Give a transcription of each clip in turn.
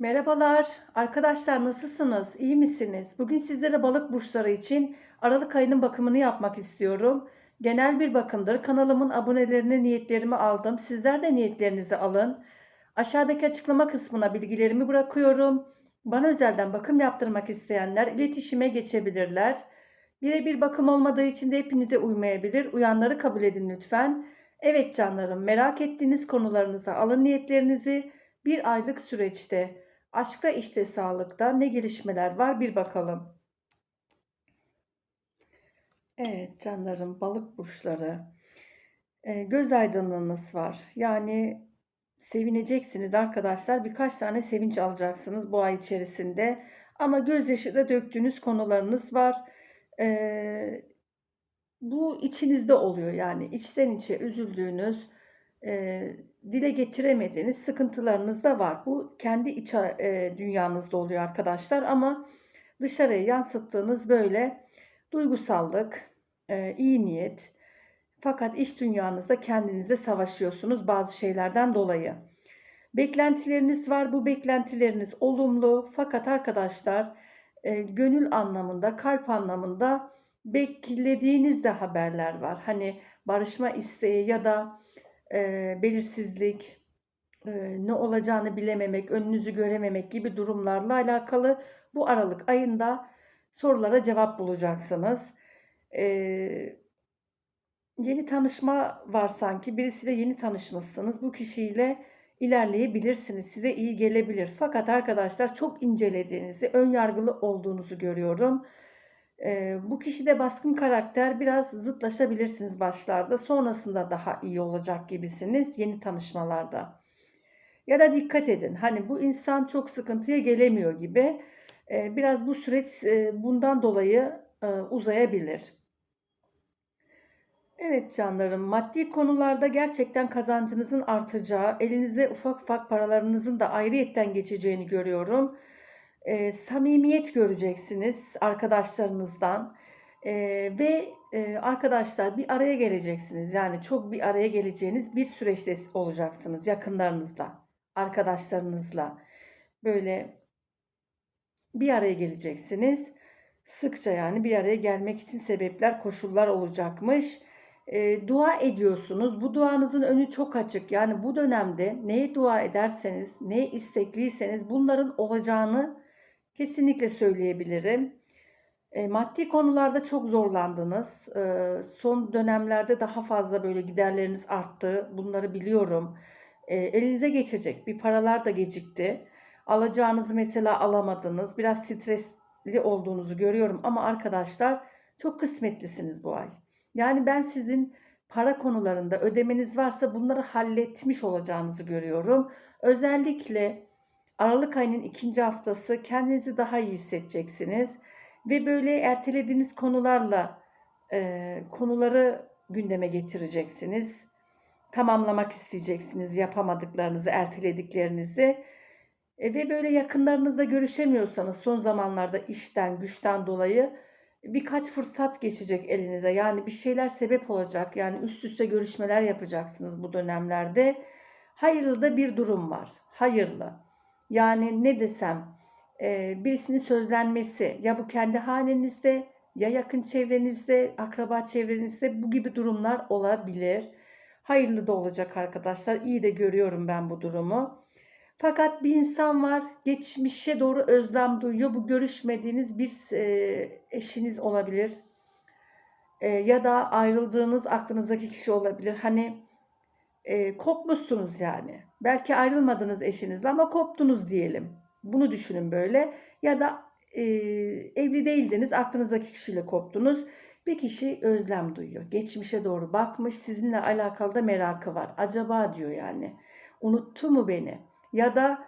Merhabalar arkadaşlar nasılsınız? İyi misiniz? Bugün sizlere balık burçları için Aralık ayının bakımını yapmak istiyorum. Genel bir bakımdır. Kanalımın abonelerine niyetlerimi aldım. Sizler de niyetlerinizi alın. Aşağıdaki açıklama kısmına bilgilerimi bırakıyorum. Bana özelden bakım yaptırmak isteyenler iletişime geçebilirler. Birebir bakım olmadığı için de hepinize uymayabilir. Uyanları kabul edin lütfen. Evet canlarım merak ettiğiniz konularınıza alın niyetlerinizi. Bir aylık süreçte aşkta işte sağlıkta ne gelişmeler var bir bakalım. Evet canlarım balık burçları. Ee, göz aydınlığınız var. Yani sevineceksiniz arkadaşlar. Birkaç tane sevinç alacaksınız bu ay içerisinde. Ama gözyaşı da döktüğünüz konularınız var. Ee, bu içinizde oluyor yani içten içe üzüldüğünüz, e, dile getiremediğiniz sıkıntılarınız da var. Bu kendi iç e, dünyanızda oluyor arkadaşlar ama dışarıya yansıttığınız böyle duygusallık, e, iyi niyet fakat iç dünyanızda kendinizle savaşıyorsunuz bazı şeylerden dolayı. Beklentileriniz var. Bu beklentileriniz olumlu fakat arkadaşlar e, gönül anlamında, kalp anlamında beklediğiniz de haberler var. Hani barışma isteği ya da e, belirsizlik, e, ne olacağını bilememek, önünüzü görememek gibi durumlarla alakalı bu Aralık ayında sorulara cevap bulacaksınız. E, yeni tanışma var sanki. Birisiyle yeni tanışmışsınız. Bu kişiyle ilerleyebilirsiniz. Size iyi gelebilir. Fakat arkadaşlar çok incelediğinizi, ön yargılı olduğunuzu görüyorum. E, bu kişi de baskın karakter biraz zıtlaşabilirsiniz başlarda. Sonrasında daha iyi olacak gibisiniz yeni tanışmalarda. Ya da dikkat edin. Hani bu insan çok sıkıntıya gelemiyor gibi. E, biraz bu süreç e, bundan dolayı e, uzayabilir. Evet canlarım, maddi konularda gerçekten kazancınızın artacağı, elinize ufak ufak paralarınızın da ayrıyetten geçeceğini görüyorum e, samimiyet göreceksiniz arkadaşlarınızdan e, ve e, arkadaşlar bir araya geleceksiniz. Yani çok bir araya geleceğiniz bir süreçte olacaksınız yakınlarınızla, arkadaşlarınızla. Böyle bir araya geleceksiniz. Sıkça yani bir araya gelmek için sebepler, koşullar olacakmış. E, dua ediyorsunuz. Bu duanızın önü çok açık. Yani bu dönemde neye dua ederseniz, neye istekliyseniz bunların olacağını Kesinlikle söyleyebilirim. E, maddi konularda çok zorlandınız. E, son dönemlerde daha fazla böyle giderleriniz arttı. Bunları biliyorum. E, elinize geçecek bir paralar da gecikti. Alacağınızı mesela alamadınız. Biraz stresli olduğunuzu görüyorum ama arkadaşlar çok kısmetlisiniz bu ay. Yani ben sizin para konularında ödemeniz varsa bunları halletmiş olacağınızı görüyorum. Özellikle Aralık ayının ikinci haftası kendinizi daha iyi hissedeceksiniz. Ve böyle ertelediğiniz konularla e, konuları gündeme getireceksiniz. Tamamlamak isteyeceksiniz yapamadıklarınızı, ertelediklerinizi. E, ve böyle yakınlarınızla görüşemiyorsanız son zamanlarda işten, güçten dolayı birkaç fırsat geçecek elinize. Yani bir şeyler sebep olacak. Yani üst üste görüşmeler yapacaksınız bu dönemlerde. Hayırlı da bir durum var. Hayırlı. Yani ne desem e, birisinin sözlenmesi ya bu kendi hanenizde ya yakın çevrenizde, akraba çevrenizde bu gibi durumlar olabilir. Hayırlı da olacak arkadaşlar. İyi de görüyorum ben bu durumu. Fakat bir insan var geçmişe doğru özlem duyuyor. Bu görüşmediğiniz bir e, eşiniz olabilir. E, ya da ayrıldığınız aklınızdaki kişi olabilir. Hani e, kopmuşsunuz yani. Belki ayrılmadınız eşinizle ama koptunuz diyelim. Bunu düşünün böyle. Ya da e, evli değildiniz, aklınızdaki kişiyle koptunuz. Bir kişi özlem duyuyor. Geçmişe doğru bakmış, sizinle alakalı da merakı var. Acaba diyor yani. Unuttu mu beni? Ya da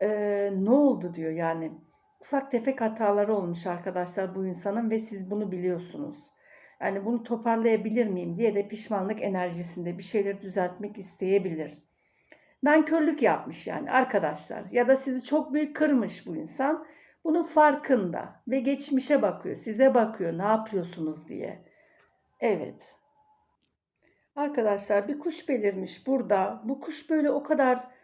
e, ne oldu diyor yani. Ufak tefek hataları olmuş arkadaşlar bu insanın ve siz bunu biliyorsunuz. Yani bunu toparlayabilir miyim diye de pişmanlık enerjisinde bir şeyleri düzeltmek isteyebilir. Nankörlük yapmış yani arkadaşlar ya da sizi çok büyük kırmış bu insan. Bunun farkında ve geçmişe bakıyor, size bakıyor ne yapıyorsunuz diye. Evet. Arkadaşlar bir kuş belirmiş burada. Bu kuş böyle o kadar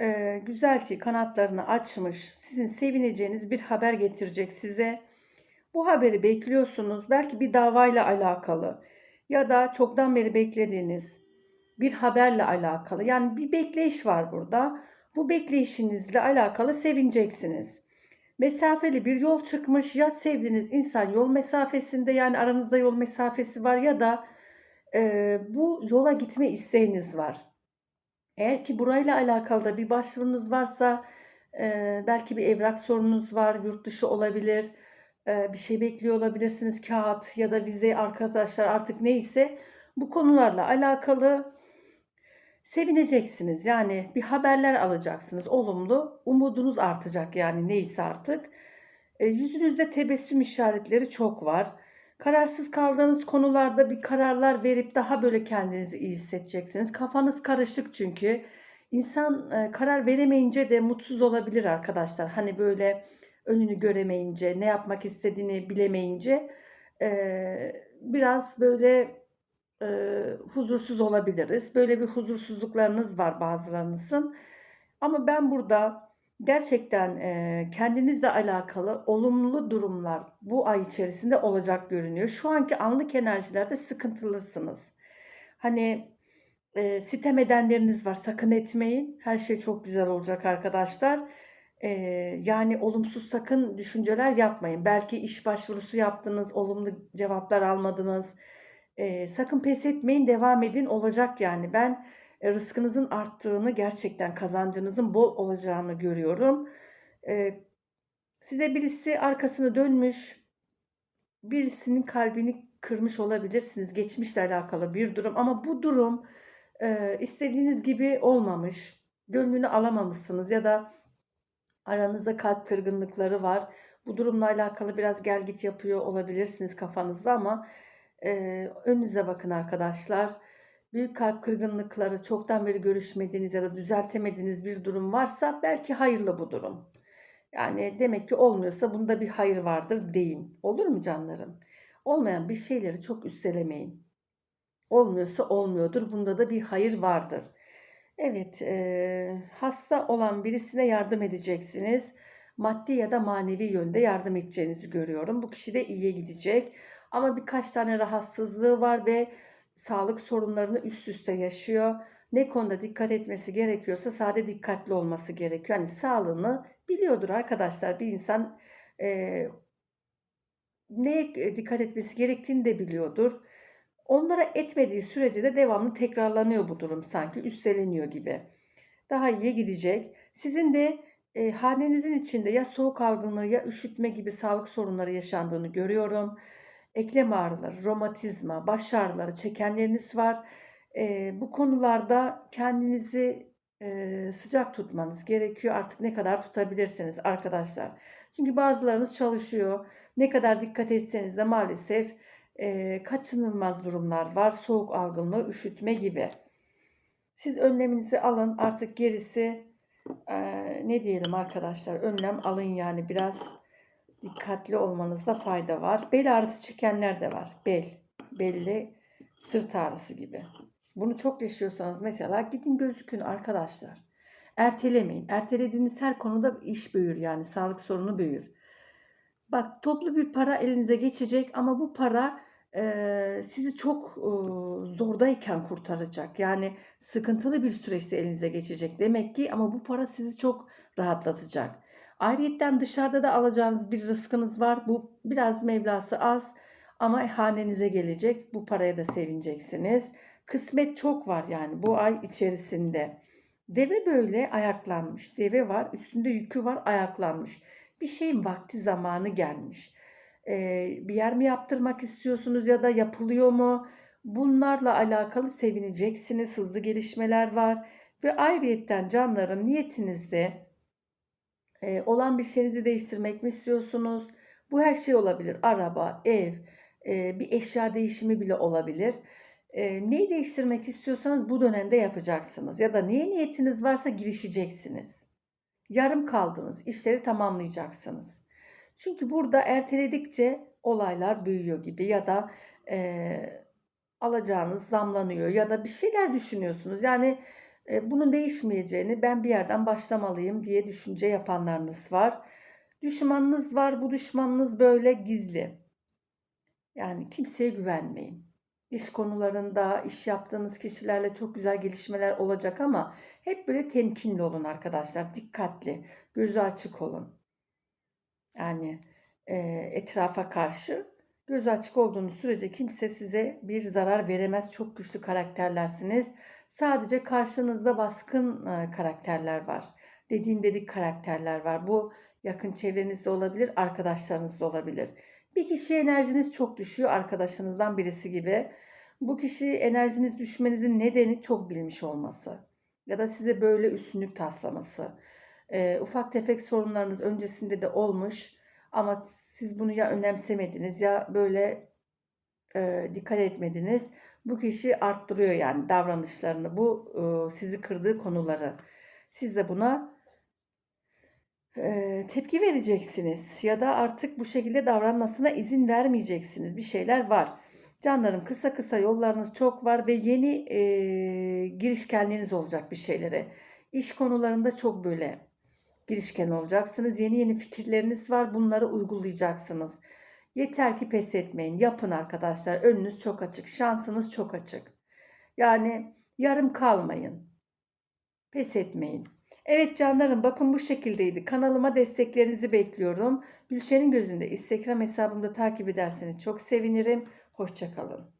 Eee, güzel ki kanatlarını açmış, sizin sevineceğiniz bir haber getirecek size. Bu haberi bekliyorsunuz. Belki bir davayla alakalı ya da çoktan beri beklediğiniz bir haberle alakalı. Yani bir bekleyiş var burada. Bu bekleyişinizle alakalı sevineceksiniz. Mesafeli bir yol çıkmış ya sevdiğiniz insan yol mesafesinde yani aranızda yol mesafesi var ya da eee, bu yola gitme isteğiniz var. Eğer ki burayla alakalı da bir başvurunuz varsa eee, belki bir evrak sorununuz var, yurt dışı olabilir, bir şey bekliyor olabilirsiniz, kağıt ya da vize arkadaşlar artık neyse bu konularla alakalı sevineceksiniz. Yani bir haberler alacaksınız olumlu, umudunuz artacak yani neyse artık. E, yüzünüzde tebessüm işaretleri çok var. Kararsız kaldığınız konularda bir kararlar verip daha böyle kendinizi iyi hissedeceksiniz. Kafanız karışık çünkü. İnsan e, karar veremeyince de mutsuz olabilir arkadaşlar. Hani böyle önünü göremeyince, ne yapmak istediğini bilemeyince e, biraz böyle e, huzursuz olabiliriz. Böyle bir huzursuzluklarınız var bazılarınızın. Ama ben burada gerçekten e, kendinizle alakalı olumlu durumlar bu ay içerisinde olacak görünüyor. Şu anki anlık enerjilerde sıkıntılısınız. Hani e, sitem edenleriniz var sakın etmeyin. Her şey çok güzel olacak arkadaşlar. E, yani olumsuz sakın düşünceler yapmayın. Belki iş başvurusu yaptınız, olumlu cevaplar almadınız. E, sakın pes etmeyin, devam edin olacak yani. Ben e, rızkınızın arttığını, gerçekten kazancınızın bol olacağını görüyorum. E, size birisi arkasını dönmüş, birisinin kalbini kırmış olabilirsiniz. Geçmişle alakalı bir durum ama bu durum e, istediğiniz gibi olmamış. Gönlünü alamamışsınız ya da aranızda kalp kırgınlıkları var. Bu durumla alakalı biraz gel git yapıyor olabilirsiniz kafanızda ama e, önünüze bakın arkadaşlar. Büyük kalp kırgınlıkları, çoktan beri görüşmediğiniz ya da düzeltemediğiniz bir durum varsa belki hayırlı bu durum. Yani demek ki olmuyorsa bunda bir hayır vardır deyin. Olur mu canlarım? Olmayan bir şeyleri çok üstelemeyin. Olmuyorsa olmuyordur. Bunda da bir hayır vardır. Evet, e, hasta olan birisine yardım edeceksiniz. Maddi ya da manevi yönde yardım edeceğinizi görüyorum. Bu kişi de iyiye gidecek. Ama birkaç tane rahatsızlığı var ve sağlık sorunlarını üst üste yaşıyor. Ne konuda dikkat etmesi gerekiyorsa sade dikkatli olması gerekiyor. Yani sağlığını biliyordur arkadaşlar. Bir insan e, neye dikkat etmesi gerektiğini de biliyordur. Onlara etmediği sürece de devamlı tekrarlanıyor bu durum sanki üsteleniyor gibi. Daha iyiye gidecek. Sizin de e, hanenizin içinde ya soğuk algınlığı ya üşütme gibi sağlık sorunları yaşandığını görüyorum. Eklem ağrıları, romatizma, baş ağrıları çekenleriniz var. E, bu konularda kendinizi e, sıcak tutmanız gerekiyor. Artık ne kadar tutabilirsiniz arkadaşlar. Çünkü bazılarınız çalışıyor. Ne kadar dikkat etseniz de maalesef e, kaçınılmaz durumlar var. Soğuk algınlığı, üşütme gibi. Siz önleminizi alın. Artık gerisi e, ne diyelim arkadaşlar önlem alın yani biraz dikkatli olmanızda fayda var. Bel ağrısı çekenler de var. Bel, belli sırt ağrısı gibi. Bunu çok yaşıyorsanız mesela gidin gözükün arkadaşlar. Ertelemeyin. Ertelediğiniz her konuda iş büyür yani sağlık sorunu büyür. Bak toplu bir para elinize geçecek ama bu para sizi çok e, zordayken kurtaracak. Yani sıkıntılı bir süreçte elinize geçecek demek ki ama bu para sizi çok rahatlatacak. Ayrıyetten dışarıda da alacağınız bir rızkınız var. Bu biraz Mevlası az ama hanenize gelecek. Bu paraya da sevineceksiniz. Kısmet çok var yani bu ay içerisinde. Deve böyle ayaklanmış. Deve var, üstünde yükü var, ayaklanmış. Bir şeyin vakti zamanı gelmiş. Ee, bir yer mi yaptırmak istiyorsunuz ya da yapılıyor mu? Bunlarla alakalı sevineceksiniz. Hızlı gelişmeler var. Ve ayrıyetten canlarım niyetinizde e, olan bir şeyinizi değiştirmek mi istiyorsunuz? Bu her şey olabilir. Araba, ev, e, bir eşya değişimi bile olabilir. E, neyi değiştirmek istiyorsanız bu dönemde yapacaksınız. Ya da neye niyetiniz varsa girişeceksiniz. Yarım kaldınız, işleri tamamlayacaksınız. Çünkü burada erteledikçe olaylar büyüyor gibi ya da e, alacağınız zamlanıyor ya da bir şeyler düşünüyorsunuz. Yani E, bunun değişmeyeceğini ben bir yerden başlamalıyım diye düşünce yapanlarınız var. Düşmanınız var. Bu düşmanınız böyle gizli. Yani kimseye güvenmeyin. İş konularında, iş yaptığınız kişilerle çok güzel gelişmeler olacak ama hep böyle temkinli olun arkadaşlar. Dikkatli, gözü açık olun. Yani e, etrafa karşı gözü açık olduğunuz sürece kimse size bir zarar veremez. Çok güçlü karakterlersiniz. Sadece karşınızda baskın e, karakterler var. Dediğim dedik karakterler var. Bu yakın çevrenizde olabilir, arkadaşlarınızda olabilir. Bir kişi enerjiniz çok düşüyor arkadaşınızdan birisi gibi. Bu kişi enerjiniz düşmenizin nedeni çok bilmiş olması ya da size böyle üstünlük taslaması. E, ufak tefek sorunlarınız öncesinde de olmuş ama siz bunu ya önemsemediniz ya böyle e, dikkat etmediniz. Bu kişi arttırıyor yani davranışlarını, bu e, sizi kırdığı konuları. Siz de buna e, tepki vereceksiniz ya da artık bu şekilde davranmasına izin vermeyeceksiniz. Bir şeyler var. Canlarım kısa kısa yollarınız çok var ve yeni e, girişkenliğiniz olacak bir şeylere. İş konularında çok böyle girişken olacaksınız. Yeni yeni fikirleriniz var. Bunları uygulayacaksınız. Yeter ki pes etmeyin. Yapın arkadaşlar. Önünüz çok açık. Şansınız çok açık. Yani yarım kalmayın. Pes etmeyin. Evet canlarım bakın bu şekildeydi. Kanalıma desteklerinizi bekliyorum. Gülşen'in gözünde Instagram hesabımda takip ederseniz çok sevinirim. Hoşçakalın.